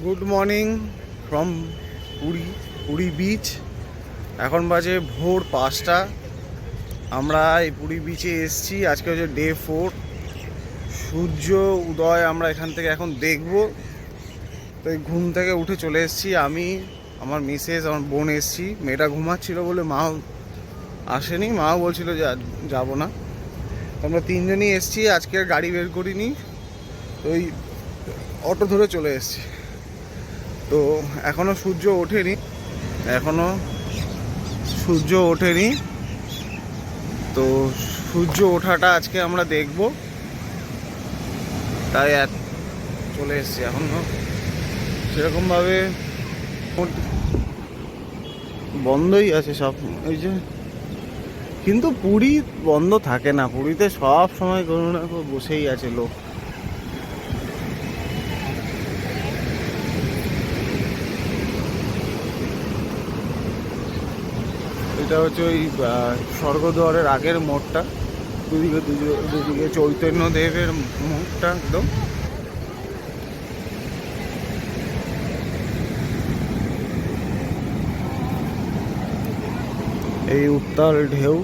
Good morning from Puri Puri beach এখন বাজে ভোর পাঁচটা। আমরা এই পুরী বিচে এসেছি। আজকে হচ্ছে ডে ফোর সূর্য, উদয় আমরা এখান থেকে এখন দেখব। তো এই ঘুম থেকে উঠে চলে এসেছি আমি, আমার মিসেস আমার বোন এসেছি। মেয়েটা ঘুমাচ্ছিল বলে মাও আসেনি। মাও বলছিল যে যাব না। আমরা তিনজনই এসেছি। আজকে গাড়ি বের করিনি। তো ওই অটো ধরে চলে এসেছি। তো এখনও সূর্য ওঠেনি, এখনও সূর্য ওঠেনি। তো সূর্য ওঠাটা আজকে আমরা দেখব। তাই এক চলে এসেছি এখনও। সেরকমভাবে বন্ধই আছে সব। এই যে, কিন্তু পুরী বন্ধ থাকে না। পুরীতে সব সময় কোনো না বসেই আছে লোক। এটা হচ্ছে ওই স্বর্গদ্বারের আগের মোড়টা। দুদিকে দুদিকে দুদিকে চৈতন্য দেবের মুখটা একদম। এই উত্তাল ঢেউ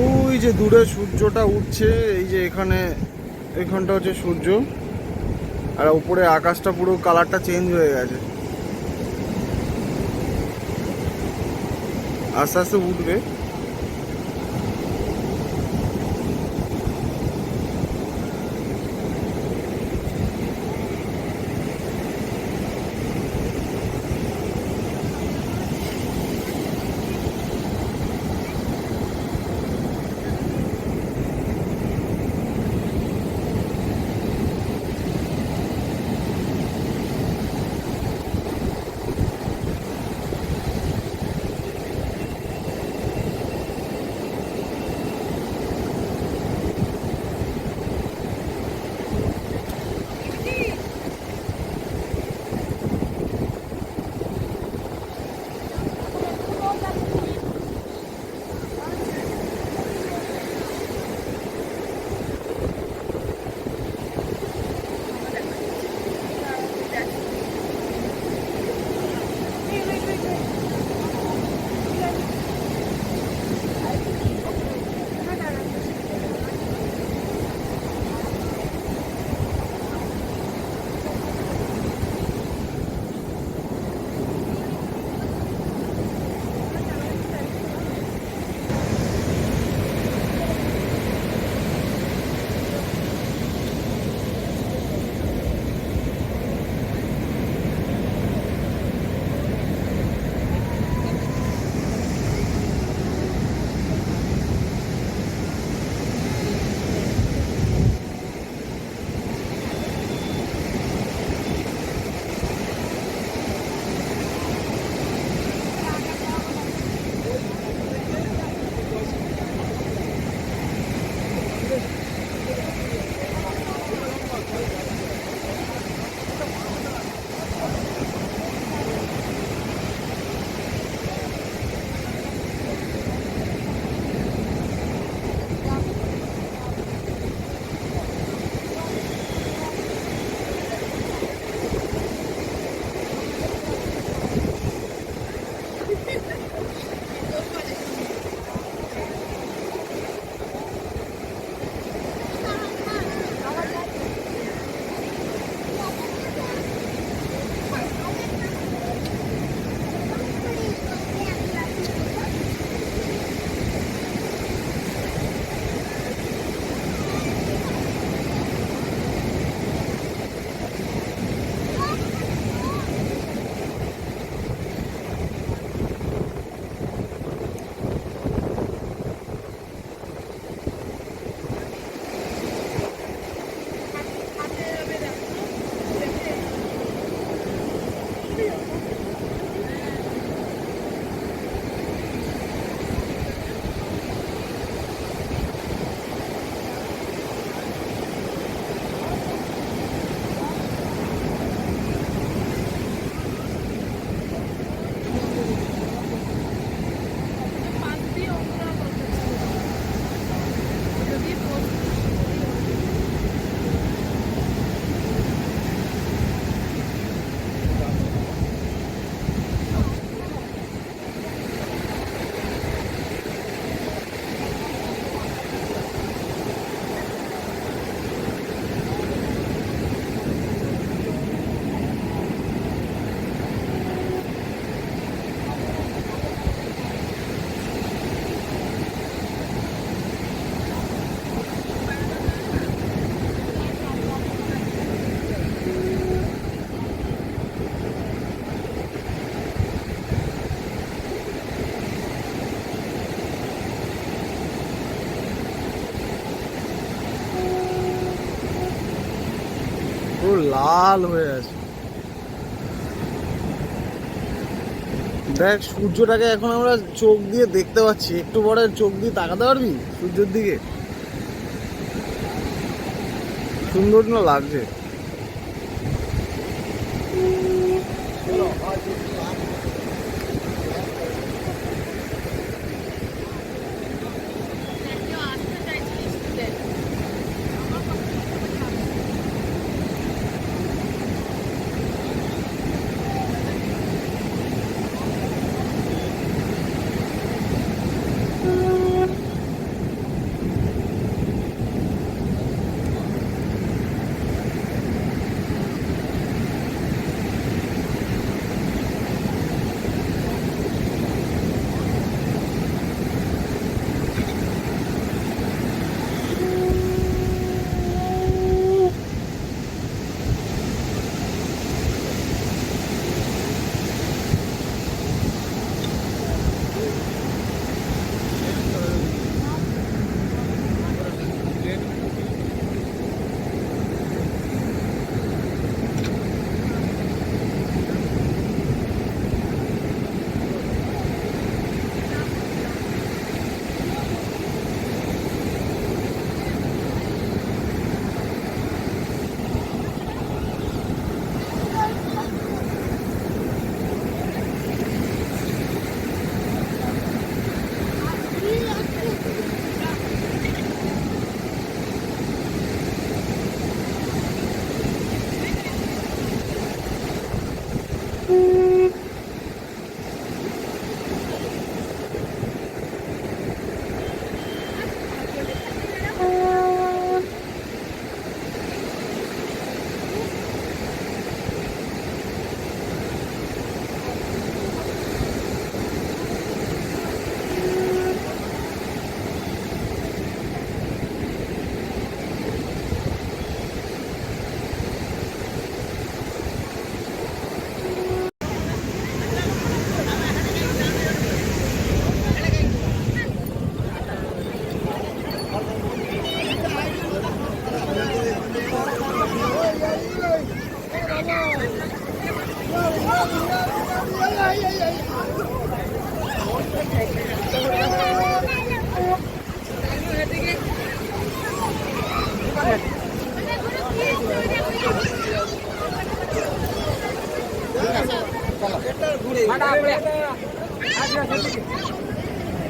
ওই যে দূরে সূর্যটা উঠছে, এই যে এখানে, এখানটা হচ্ছে সূর্য। আর উপরে আকাশটা পুরো কালারটা চেঞ্জ হয়ে গেছে। আস্তে আস্তে উঠবে। লাল হয়ে আছে। দেখ, সূর্যটাকে এখন আমরা চোখ দিয়ে দেখতে পাচ্ছি। একটু পরে চোখ দিয়ে তাকাতে পারবি সূর্যের দিকে? সুন্দর না লাগছে?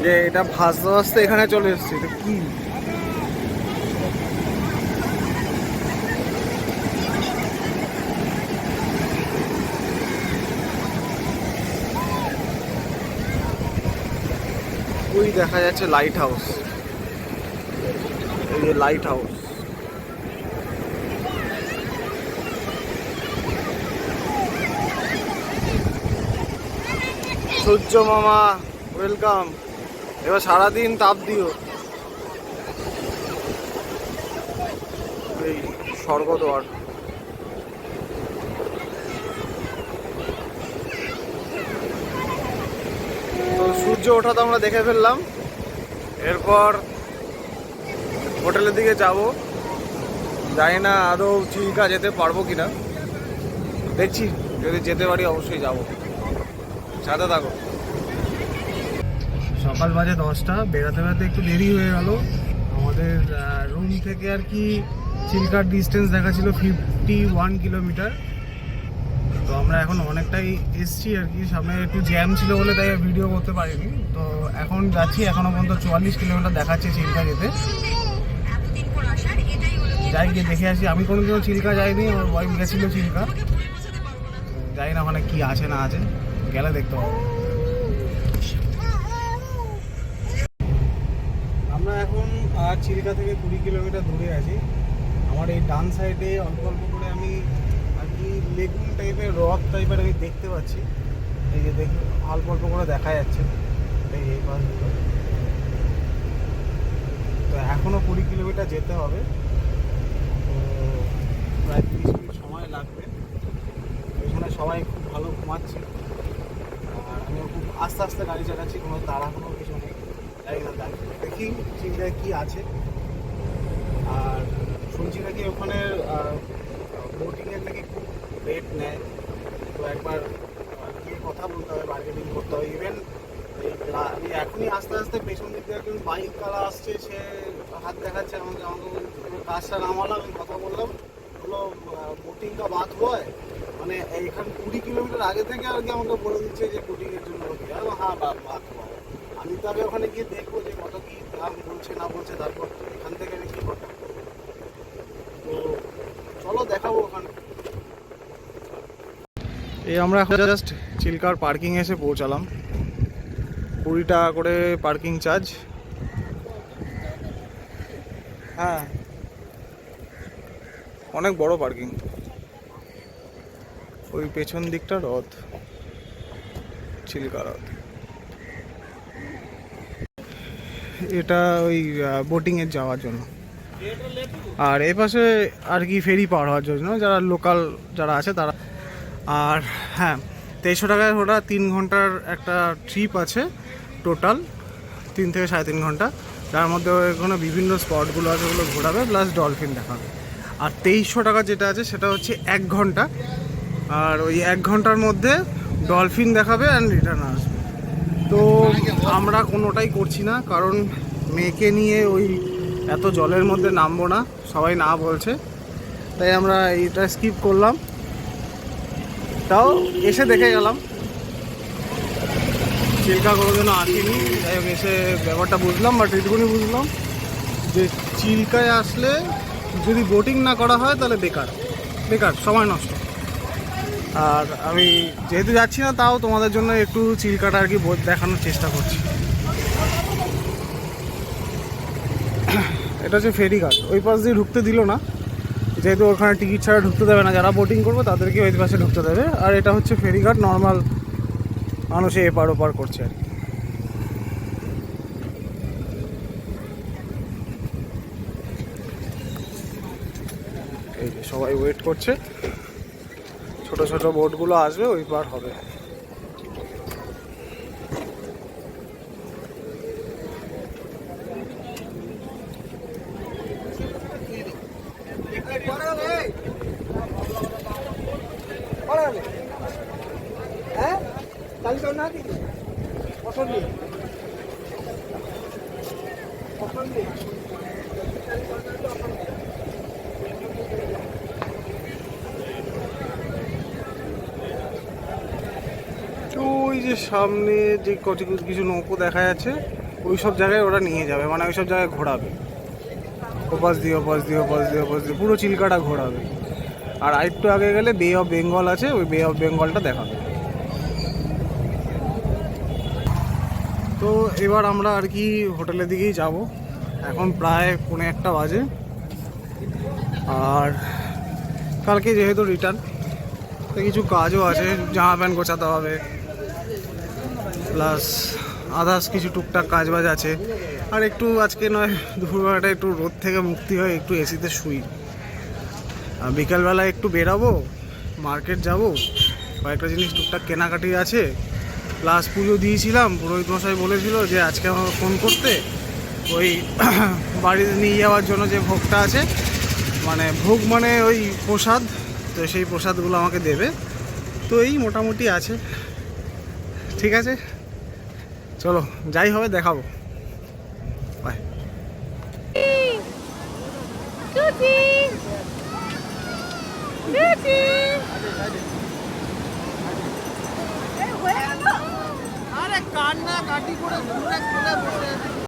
যে এটা ভাসতে ভাসতে এখানে চলে এসছে, এটা কি? দেখা যাচ্ছে লাইট হাউস লাইট হাউস সূর্য মামা ওয়েলকাম এবার সারাদিন তাপ দিও। এই স্বর্গদ্বার তো সূর্য ওঠা তো আমরা দেখে ফেললাম। এরপর হোটেলের দিকে যাব। জানি না আদৌ চিল্কা যেতে পারব কিনা। দেখছি, যদি যেতে পারি অবশ্যই যাব। সাথে থাকো। সকাল বাজে দশটা বেড়াতে বেড়াতে একটু দেরি হয়ে গেল। আমাদের রুম থেকে আর কি চিল্কার ডিস্টেন্স দেখা ছিল ফিফটি ওয়ান কিলোমিটার তো আমরা এখন অনেকটাই এসছি আর কি। সামনে একটু জ্যাম ছিল বলে তাই ভিডিও করতে পারিনি। তো এখন যাচ্ছি, এখনও পর্যন্ত চুয়াল্লিশ কিলোমিটার দেখাচ্ছে চিল্কা যেতে। যাই গিয়ে দেখে আসি। আমি কোনো কোনোদিনও চিল্কা যাইনি, আমার ওয়াইফ গেছিল চিল্কা। জানি না ওখানে কি আছে না আছে। গেলে দেখতে পাবো। আমরা এখন চিল্কা থেকে কুড়ি কিলোমিটার দূরে আছি। আমার এই ডান সাইডে অল্প অল্প করে আমি আর কি লেগুন টাইপের, রক টাইপের আমি দেখতে পাচ্ছি। এই যে দেখি অল্প অল্প করে দেখা যাচ্ছে। এই এই পাশগুলো তো এখনও কুড়ি কিলোমিটার যেতে হবে। তো প্রায় তিরিশ মিনিট সময় লাগবে ওইখানে সবাই খুব ভালো ঘুমাচ্ছে আর আমিও খুব আস্তে গাড়ি চালাচ্ছি, কোনো তাড়াহুড়ো কিছু নেই। তাই। দেখি চিন্তায় কি আছে। আর শুনছি নাকি ওখানে বোটিংয়ের নাকি খুব রেট নেয়। তো একবার গিয়ে কথা বলতে হবে বার্গেনিং করতে হবে। ইভেন আমি এখনই আস্তে আস্তে পেছন দিক দিয়ে একজন বাইক কালা আসছে, সে হাত দেখাচ্ছে আমাকে। আমাকে কাজটা নামালাম, আমি কথা বললাম। হলো বোটিং কা বাদ হয়? মানে এইখান কুড়ি কিলোমিটার আগে থেকে আর কি আমাকে বলে দিচ্ছে যে বোটিংয়ের জন্য হ্যাঁ বা- বাদ হয় আমি তো ওখানে গিয়ে দেখব যে কত কি দাম বলছে, না বলছে, তারপর এখান থেকে আমি কি কন্ট্যাক্ট তো চলো দেখাবো ওখানে। এই আমরা এখন জাস্ট চিল্কার পার্কিং এসে পৌঁছালাম। কুড়ি টাকা করে পার্কিং চার্জ হ্যাঁ। অনেক বড় পার্কিং ওই পেছন দিকটা হ্রদ চিল্কা হ্রদ এটা ওই বোটিংয়ের যাওয়ার জন্য। আর এ পাশে আর কি ফেরি পার হওয়ার জন্য, যারা লোকাল যারা আছে তারা। আর হ্যাঁ তেইশশো টাকায় ওটা তিন ঘণ্টার একটা ট্রিপ আছে টোটাল তিন থেকে সাড়ে তিন ঘণ্টা। যার মধ্যে ওখানে বিভিন্ন স্পটগুলো আছে, ওগুলো ঘোরাবে প্লাস ডলফিন দেখাবে। আর তেইশশো টাকা যেটা আছে, সেটা হচ্ছে এক ঘণ্টা। আর ওই এক ঘণ্টার মধ্যে ডলফিন দেখাবে অ্যান্ড রিটার্ন আসবে। তো আমরা কোনোটাই করছি না, কারণ মেয়েকে নিয়ে ওই এত জলের মধ্যে নামবো না, সবাই না বলছে। তাই আমরা এটা স্কিপ করলাম। তাও এসে দেখে গেলাম। চিল্কা কোনোদিনও আসেনি, যাই হোক এসে ব্যাপারটা বুঝলাম বাট এইটুকুনি বুঝলাম যে চিল্কায় আসলে যদি বোটিং না করা হয় তাহলে বেকার। বেকার, সময় নষ্ট। আর আমি যেহেতু যাচ্ছি না, তাও তোমাদের জন্য একটু চিল্কাটা আর কি দেখানোর চেষ্টা করছি। এটা হচ্ছে ফেরিঘাট ওই পাশ দিয়ে ঢুকতে দিল না। যেহেতু ওখানে টিকিট ছাড়া ঢুকতে দেবে না, যারা বোটিং করবে তাদেরকে ওই পাশে ঢুকতে দেবে। আর এটা হচ্ছে ফেরিঘাট নর্মাল মানুষে এপার ওপার করছে আর কি। এই সবাই ওয়েট করছে। ছোট ছোট বোটগুলো আসবে ওই পার হবে হ্যাঁ কালি তো না কিন্তু পছন্দ নেই পছন্দ নেই তো ওই যে সামনে যে কত কিছু নৌকো দেখা যাচ্ছে, ওই সব জায়গায় ওরা নিয়ে যাবে মানে ওই সব জায়গায় ঘোরাবে। ওপাশ দিয়ে ওপাশ দিয়ে ওপাশ দিয়ে ওপাশ দিয়ে, পুরো চিল্কাটা ঘোরাবে। আর আরেকটু আগে গেলে বে অফ বেঙ্গল আছে, ওই বে অফ বেঙ্গলটা দেখাবে। তো এবার আমরা আর কি হোটেলের দিকেই যাব। এখন প্রায় পৌনে একটা বাজে। আর কালকে যেহেতু রিটার্ন কিছু কাজও আছে, জামা প্যান্ট গোছাতে হবে। প্লাস আদার্স কিছু টুকটাক কাজ বাজ আছে। আর একটু আজকে নয়, দুপুরবেলাটা একটু রোদ থেকে মুক্তি হয়, একটু এসিতে শুই। বিকালবেলা একটু বেরাবো মার্কেট যাব, কয়েকটা জিনিস টুকটাক কেনাকাটি আছে। প্লাস পুজো দিয়েছিলাম, পুরোহিত মশাই বলেছিল যে আজকে আমার ফোন করতে, ওই বাড়িতে নিয়ে যাওয়ার জন্য যে ভোগটা আছে মানে ভোগ মানে ওই প্রসাদ, তো সেই প্রসাদগুলো আমাকে দেবে। তো এই মোটামুটি আছে। ঠিক আছে? চলো যাই হবে দেখাবো! আরে কান্না কাটি করে ঘুরে ঘুরে বসে